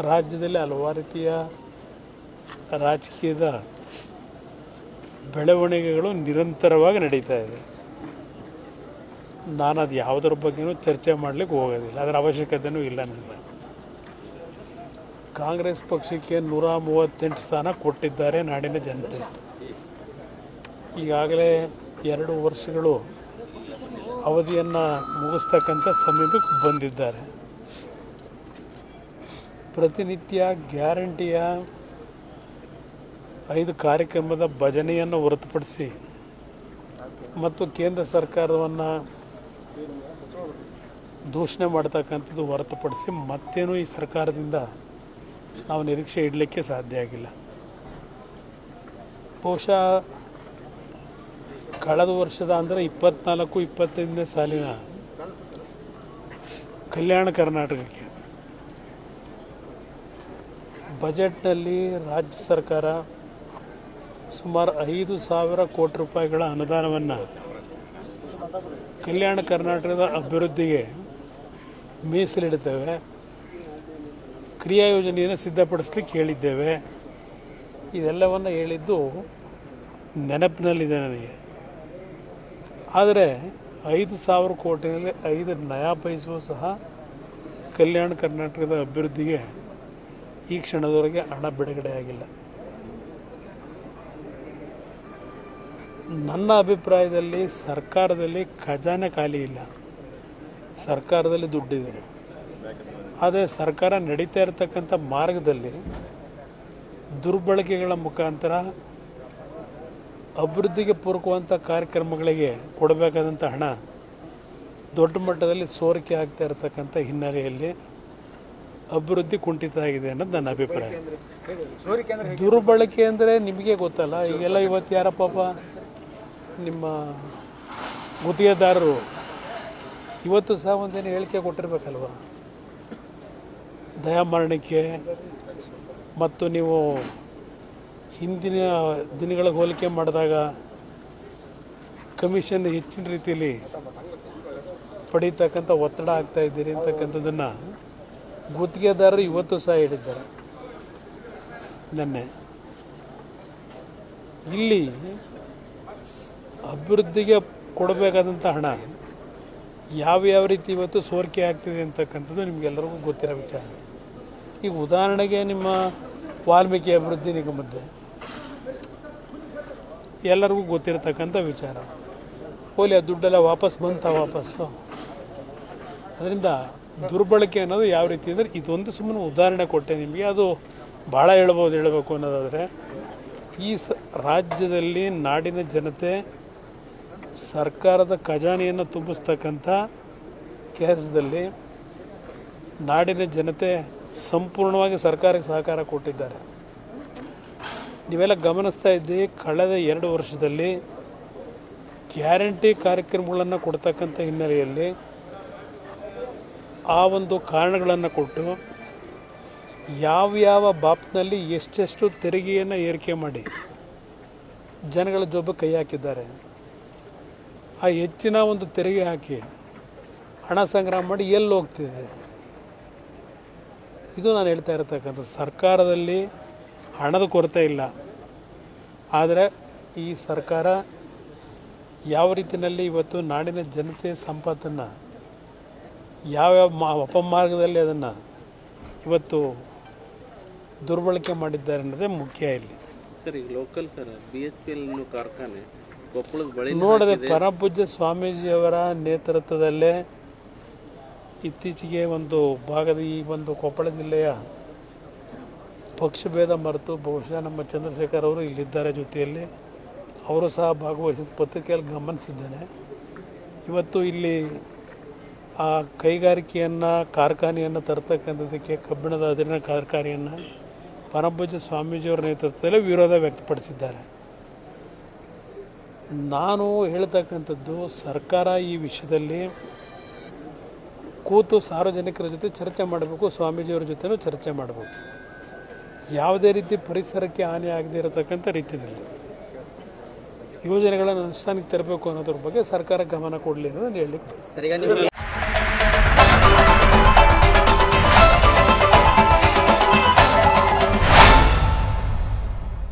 ರಾಜ್ಯದಲ್ಲಿ ಹಲವಾರು ರೀತಿಯ ರಾಜಕೀಯದ ಬೆಳವಣಿಗೆಗಳು ನಿರಂತರವಾಗಿ ನಡೀತಾ ಇದೆ. ನಾನು ಅದು ಯಾವುದರ ಬಗ್ಗೆನೂ ಚರ್ಚೆ ಮಾಡಲಿಕ್ಕೆ ಹೋಗೋದಿಲ್ಲ. ಅದರ ಅವಶ್ಯಕತೆಯೂ ಇಲ್ಲ ನನಗೆ. ಕಾಂಗ್ರೆಸ್ ಪಕ್ಷಕ್ಕೆ ನೂರ ಮೂವತ್ತೆಂಟು ಸ್ಥಾನ ಕೊಟ್ಟಿದ್ದಾರೆ ನಾಡಿನ ಜನತೆ. ಈಗಾಗಲೇ ಎರಡು ವರ್ಷಗಳು ಅವಧಿಯನ್ನು ಮುಗಿಸ್ತಕ್ಕಂಥ ಸಮೀಪಕ್ಕೆ ಬಂದಿದ್ದಾರೆ. ಪ್ರತಿನಿತ್ಯ ಗ್ಯಾರಂಟಿಯ ಐದು ಕಾರ್ಯಕ್ರಮದ ಭಜನೆಯನ್ನು ಹೊರತುಪಡಿಸಿ ಮತ್ತು ಕೇಂದ್ರ ಸರ್ಕಾರವನ್ನು ದೂಷಣೆ ಮಾಡ್ತಕ್ಕಂಥದ್ದು ಹೊರತುಪಡಿಸಿ ಮತ್ತೇನೂ ಈ ಸರ್ಕಾರದಿಂದ ನಾವು ನಿರೀಕ್ಷೆ ಇಡಲಿಕ್ಕೆ ಸಾಧ್ಯ ಆಗಿಲ್ಲ. ಬಹುಶಃ ಕಳೆದ ವರ್ಷದ ಅಂದರೆ ಇಪ್ಪತ್ನಾಲ್ಕು, ಇಪ್ಪತ್ತೈದನೇ ಸಾಲಿನ ಕಲ್ಯಾಣ ಕರ್ನಾಟಕಕ್ಕೆ. ಬಜೆಟ್ನಲ್ಲಿ ರಾಜ್ಯ ಸರ್ಕಾರ ಸುಮಾರು ಐದು ಸಾವಿರ ಕೋಟಿ ರೂಪಾಯಿಗಳ ಅನುದಾನವನ್ನು ಕಲ್ಯಾಣ ಕರ್ನಾಟಕದ ಅಭಿವೃದ್ಧಿಗೆ ಮೀಸಲಿಡ್ತೇವೆ ಕ್ರಿಯಾ ಯೋಜನೆಯನ್ನು ಸಿದ್ಧಪಡಿಸ್ಲಿಕ್ಕೆ ಹೇಳಿದ್ದೇವೆ. ಇದೆಲ್ಲವನ್ನು ಹೇಳಿದ್ದು ನೆನಪಿನಲ್ಲಿದೆ ನನಗೆ. ಆದರೆ ಐದು ಸಾವಿರ ಕೋಟಿನಲ್ಲಿ ಐದು ನಯಾ ಪೈಸು ಸಹ ಕಲ್ಯಾಣ ಕರ್ನಾಟಕದ ಅಭಿವೃದ್ಧಿಗೆ ಈ ಕ್ಷಣದವರೆಗೆ ಹಣ ಬಿಡುಗಡೆಯಾಗಿಲ್ಲ ನನ್ನ ಅಭಿಪ್ರಾಯದಲ್ಲಿ ಸರ್ಕಾರದಲ್ಲಿ ಖಜಾನೆ ಖಾಲಿ ಇಲ್ಲ. ಸರ್ಕಾರದಲ್ಲಿ ದುಡ್ಡಿದೆ. ಆದರೆ ಸರ್ಕಾರ ನಡೀತಾ ಇರತಕ್ಕಂಥ ಮಾರ್ಗದಲ್ಲಿ ದುರ್ಬಳಕೆಗಳ ಮುಖಾಂತರ ಅಭಿವೃದ್ಧಿಗೆ ಪೂರಕವಂಥ ಕಾರ್ಯಕ್ರಮಗಳಿಗೆ ಕೊಡಬೇಕಾದಂಥ ಹಣ ದೊಡ್ಡ ಮಟ್ಟದಲ್ಲಿ ಸೋರಿಕೆ ಆಗ್ತಾ ಇರತಕ್ಕಂಥ ಹಿನ್ನೆಲೆಯಲ್ಲಿ ಅಭಿವೃದ್ಧಿ ಕುಂಠಿತ ಆಗಿದೆ ಅನ್ನೋದು ನನ್ನ ಅಭಿಪ್ರಾಯ. ದುರ್ಬಳಕೆ ಅಂದರೆ ನಿಮಗೆ ಗೊತ್ತಲ್ಲ ಈಗೆಲ್ಲ ಇವತ್ತು ಯಾರ ಪಾಪ ನಿಮ್ಮ ಗುತ್ತಿಗೆದಾರರು ಇವತ್ತು ಸಹ ಒಂದೇನು ಹೇಳಿಕೆ ಕೊಟ್ಟಿರ್ಬೇಕಲ್ವ? ದಯಾಮರಣಕ್ಕೆ ಮತ್ತು ನೀವು ಹಿಂದಿನ ದಿನಗಳ ಹೋಲಿಕೆ ಮಾಡಿದಾಗ ಕಮಿಷನ್ ಹೆಚ್ಚಿನ ರೀತಿಯಲ್ಲಿ ಪಡೀತಕ್ಕಂಥ ಒತ್ತಡ ಆಗ್ತಾ ಇದ್ದೀರಿ ಅಂತಕ್ಕಂಥದ್ದನ್ನು ಗುತ್ತಿಗೆದಾರರು ಇವತ್ತು ಸಹ ಹೇಳಿದ್ದಾರೆ. ನೆನ್ನೆ. ಇಲ್ಲಿ ಅಭಿವೃದ್ಧಿಗೆ ಕೊಡಬೇಕಾದಂಥ ಹಣ ಯಾವ ಯಾವ ರೀತಿ ಇವತ್ತು ಸೋರಿಕೆ ಆಗ್ತಿದೆ ಅಂತಕ್ಕಂಥದ್ದು ನಿಮಗೆಲ್ಲರಿಗೂ ಗೊತ್ತಿರೋ ವಿಚಾರ. ಈಗ ಉದಾಹರಣೆಗೆ ನಿಮ್ಮ ವಾಲ್ಮೀಕಿ ಅಭಿವೃದ್ಧಿ ನಿಗಮದ್ದೆ. ಎಲ್ಲರಿಗೂ ಗೊತ್ತಿರತಕ್ಕಂಥ ವಿಚಾರ. ಹೋಲಿ ಆ ದುಡ್ಡೆಲ್ಲ ವಾಪಸ್ ಬಂತ ವಾಪಸ್ಸು. ಅದರಿಂದ ದುರ್ಬಳಕೆ ಅನ್ನೋದು ಯಾವ ರೀತಿ ಅಂದರೆ ಇದೊಂದು ಸುಮ್ಮನೆ ಉದಾಹರಣೆ ಕೊಟ್ಟೆ ನಿಮಗೆ. ಅದು ಭಾಳ ಹೇಳ್ಬೋದು ಹೇಳಬೇಕು ಅನ್ನೋದಾದರೆ, ಈ ಸ ರಾಜ್ಯದಲ್ಲಿ ನಾಡಿನ ಜನತೆ ಸರ್ಕಾರದ ಖಜಾನೆಯನ್ನು ತುಂಬಿಸ್ತಕ್ಕಂಥ ಕೆಲಸದಲ್ಲಿ ನಾಡಿನ ಜನತೆ ಸಂಪೂರ್ಣವಾಗಿ ಸರ್ಕಾರಕ್ಕೆ ಸಹಕಾರ ಕೊಟ್ಟಿದ್ದಾರೆ. ನೀವೆಲ್ಲ ಗಮನಿಸ್ತಾ ಇದ್ದೀವಿ ಕಳೆದ ಎರಡು ವರ್ಷದಲ್ಲಿ ಗ್ಯಾರಂಟಿ ಕಾರ್ಯಕ್ರಮಗಳನ್ನು ಕೊಡ್ತಕ್ಕಂಥ ಹಿನ್ನೆಲೆಯಲ್ಲಿ ಆ ಒಂದು ಕಾರಣಗಳನ್ನು ಕೊಟ್ಟು ಯಾವ್ಯಾವ ಬಾಪ್ನಲ್ಲಿ ಎಷ್ಟೆಷ್ಟು ತೆರಿಗೆಯನ್ನು ಏರಿಕೆ ಮಾಡಿ ಜನಗಳ ಜೊಬ್ಬ ಕೈ ಹಾಕಿದ್ದಾರೆ. ಆ ಹೆಚ್ಚಿನ ಒಂದು ತೆರಿಗೆ ಹಾಕಿ ಹಣ ಸಂಗ್ರಹ ಮಾಡಿ ಎಲ್ಲಿ ಹೋಗ್ತಿದೆ? ಇದು ನಾನು ಹೇಳ್ತಾ ಇರತಕ್ಕಂಥ ಸರ್ಕಾರದಲ್ಲಿ ಹಣದ ಕೊರತೆ ಇಲ್ಲ. ಆದರೆ ಈ ಸರ್ಕಾರ ಯಾವ ರೀತಿಯಲ್ಲಿ ಇವತ್ತು ನಾಡಿನ ಜನತೆಯ ಸಂಪತ್ತನ್ನು ಯಾವ್ಯಾವ ಮಾ ಅಪಮಾರ್ಗದಲ್ಲಿ ಅದನ್ನು ಇವತ್ತು ದುರ್ಬಳಕೆ ಮಾಡಿದ್ದಾರೆ ಅನ್ನೋದೇ ಮುಖ್ಯ ಇಲ್ಲಿ. ಸರ್ ಈಗ local sir B H P L ಕಾರ್ಖಾನೆ ಕೊಪ್ಪಳದ ಬಳಿ ನೋಡದೆ ಪರಪೂಜ್ಯ ಸ್ವಾಮೀಜಿಯವರ ನೇತೃತ್ವದಲ್ಲೇ ಇತ್ತೀಚೆಗೆ ಒಂದು ಭಾಗದ ಈ ಒಂದು ಕೊಪ್ಪಳ ಜಿಲ್ಲೆಯ ಪಕ್ಷಭೇದ ಮರೆತು ಬಹುಶಃ ನಮ್ಮ ಚಂದ್ರಶೇಖರ್ ಅವರು ಇಲ್ಲಿದ್ದಾರೆ ಜೊತೆಯಲ್ಲಿ. ಅವರು ಸಹ ಭಾಗವಹಿಸಿದ ಪತ್ರಿಕೆಯಲ್ಲಿ ಗಮನಿಸಿದ್ದೇನೆ. ಇವತ್ತು ಇಲ್ಲಿ ಆ ಕೈಗಾರಿಕೆಯನ್ನು, ಕಾರ್ಖಾನೆಯನ್ನು ತರ್ತಕ್ಕಂಥದ್ದಕ್ಕೆ ಕಬ್ಬಿಣದ ಅದಿರಿನ ಕಾರ್ಖಾನೆಯನ್ನು ಪರಮಪೂಜ್ಯ ಸ್ವಾಮೀಜಿಯವರ ನೇತೃತ್ವದಲ್ಲಿ ವಿರೋಧ ವ್ಯಕ್ತಪಡಿಸಿದ್ದಾರೆ. ನಾನು ಹೇಳ್ತಕ್ಕಂಥದ್ದು, ಸರ್ಕಾರ ಈ ವಿಷಯದಲ್ಲಿ ಕೂತು ಸಾರ್ವಜನಿಕರ ಜೊತೆ ಚರ್ಚೆ ಮಾಡಬೇಕು, ಸ್ವಾಮೀಜಿಯವರ ಜೊತೆನೂ ಚರ್ಚೆ ಮಾಡಬೇಕು. ಯಾವುದೇ ರೀತಿ ಪರಿಸರಕ್ಕೆ ಹಾನಿ ಆಗದೇ ಇರತಕ್ಕಂಥ ರೀತಿಯಲ್ಲಿ ಯೋಜನೆಗಳನ್ನು ಅನುಷ್ಠಾನಕ್ಕೆ ತರಬೇಕು ಅನ್ನೋದ್ರ ಬಗ್ಗೆ ಸರ್ಕಾರ ಗಮನ ಕೊಡಲಿ ಅನ್ನೋದು ನಾನು ಹೇಳಲಿಕ್ಕೆ